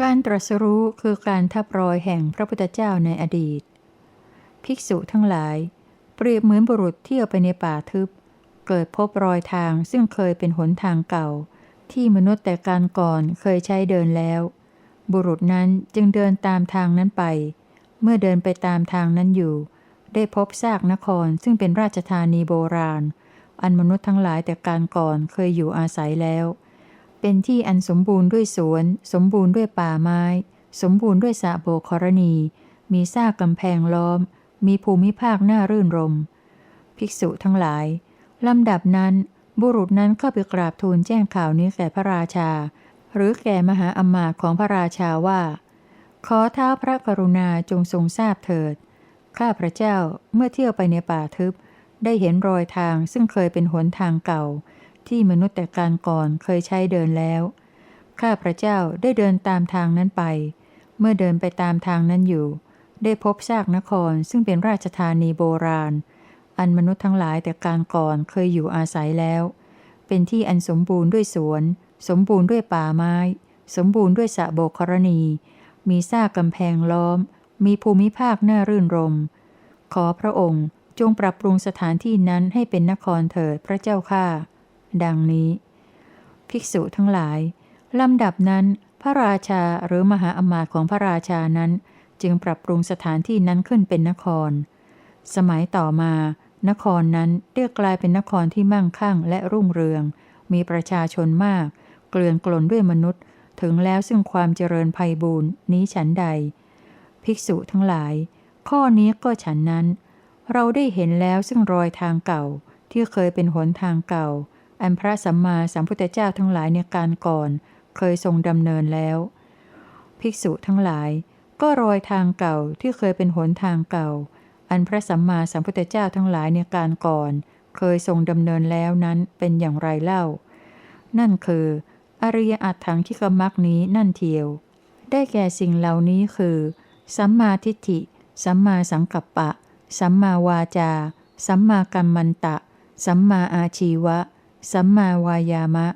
การตรัสรู้คือการทับรอยแห่งพระพุทธเจ้าในอดีต ภิกษุทั้งหลาย เปรียบเหมือนบุรุษเที่ยวไปในป่าทึบ เกิดพบรอยทางซึ่งเคยเป็นหนทางเก่า ที่มนุษย์แต่การก่อนเคยใช้เดินแล้ว บุรุษนั้นจึงเดินตามทางนั้นไป เมื่อเดินไปตามทางนั้นอยู่ ได้พบซากนครซึ่งเป็นราชธานีโบราณ อันมนุษย์ทั้งหลายแต่การก่อนเคยอยู่อาศัยแล้ว เป็นที่อันสมบูรณ์ด้วยสวน สมบูรณ์ด้วยป่าไม้ สมบูรณ์ด้วยสระโบกรณี มีซากกำแพงล้อม มีภูมิภาคน่ารื่นรม ภิกษุทั้งหลาย ลำดับนั้น บุรุษนั้นเข้าไปกราบทูลแจ้งข่าวนี้แก่พระราชา หรือแก่มหาอำมาตของพระราชาว่า ขอเท้าพระกรุณาจงทรงทราบเถิด ข้าพระเจ้าเมื่อเที่ยวไปในป่าทึบ ได้เห็นรอยทางซึ่งเคยเป็นหนทางเก่า ที่มนุษย์แต่การก่อนเคยใช้เดินแล้ว ข้าพระเจ้าได้เดินตามทางนั้นไป เมื่อเดินไปตามทางนั้นอยู่ ได้พบซากนครซึ่งเป็นราชธานีโบราณ อันมนุษย์ทั้งหลายแต่การก่อนเคยอยู่อาศัยแล้ว เป็นที่อันสมบูรณ์ด้วยสวน สมบูรณ์ด้วยป่าไม้ สมบูรณ์ด้วยสระโบกรณี มีซากกำแพงล้อม มีภูมิภาคน่ารื่นรม ขอพระองค์จงปรับปรุงสถานที่นั้นให้เป็นนครเถิดพระเจ้าข้า ดังนี้ ภิกษุทั้งหลาย ลำดับนั้น พระราชาหรือมหาอมาตย์ของพระราชานั้น จึงปรับปรุงสถานที่นั้นขึ้นเป็นนคร สมัยต่อมา นครนั้นได้กลายเป็นนครที่มั่งคั่งและรุ่งเรือง มีประชาชนมาก เกลื่อนกลนด้วยมนุษย์ ถึงแล้วซึ่งความเจริญภัยบูรณ์นี้ฉันใด ภิกษุทั้งหลาย ข้อนี้ก็ฉันนั้นเราได้เห็นแล้วซึ่งรอยทางเก่าที่เคยเป็นหนทางเก่า อันพระสัมมาสัมพุทธเจ้าทั้งหลายในการก่อน เคยทรงดำเนินแล้ว ภิกษุทั้งหลาย ก็รอยทางเก่าที่เคยเป็นหนทางเก่า อันพระสัมมาสัมพุทธเจ้าทั้งหลายในการก่อน เคยทรงดำเนินแล้วนั้นเป็นอย่างไรเล่า นั่นคือ อริยอัตถังคิกมักนี้นั่นเทียว ได้แก่สิ่งเหล่านี้คือ สัมมาทิฏฐิ สัมมาสังกัปปะ สัมมาวาจา สัมมากัมมันตะ สัมมาอาชีวะ สัมมาวายามะ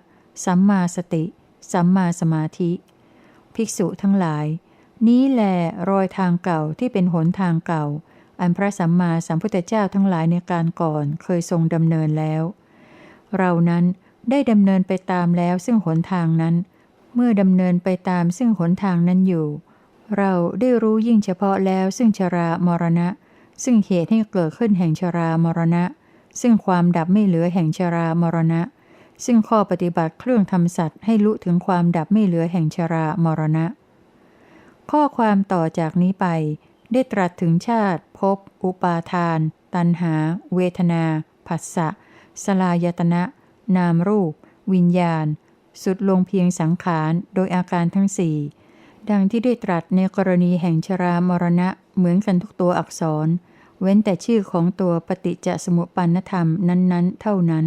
สัมมาสติ สัมมาสมาธิ ภิกษุทั้งหลาย นี้แหลรอยทางเก่าที่เป็นหนทางเก่า อันพระสัมมาสัมพุทธเจ้าทั้งหลายในการก่อนเคยทรงดำเนินแล้ว เรานั้นได้ดำเนินไปตามแล้วซึ่งหนทางนั้น เมื่อดำเนินไปตามซึ่งหนทางนั้นอยู่ เราได้รู้ยิ่งเฉพาะแล้วซึ่งชรามรณะ ซึ่งเหตุให้เกิดขึ้นแห่งชรามรณะ ซึ่งความดับไม่เหลือแห่งชรามรณะ ซึ่งข้อปฏิบัติเครื่องทำสัตว์ให้รู้ถึงความดับไม่เหลือแห่งชรามรณะ ข้อความต่อจากนี้ไป ได้ตรัสถึงชาติ ภพ อุปาทาน ตัณหา เวทนา ผัสสะ สลายตนะ นามรูป วิญญาณ สุดลงเพียงสังขาร โดยอาการทั้งสี่ ดังที่ได้ตรัสในกรณีแห่งชรามรณะ เหมือนกันทุกตัวอักษร เว้นแต่ชื่อของตัวปฏิจจสมุปปนธรรมนั้น ๆ เท่านั้น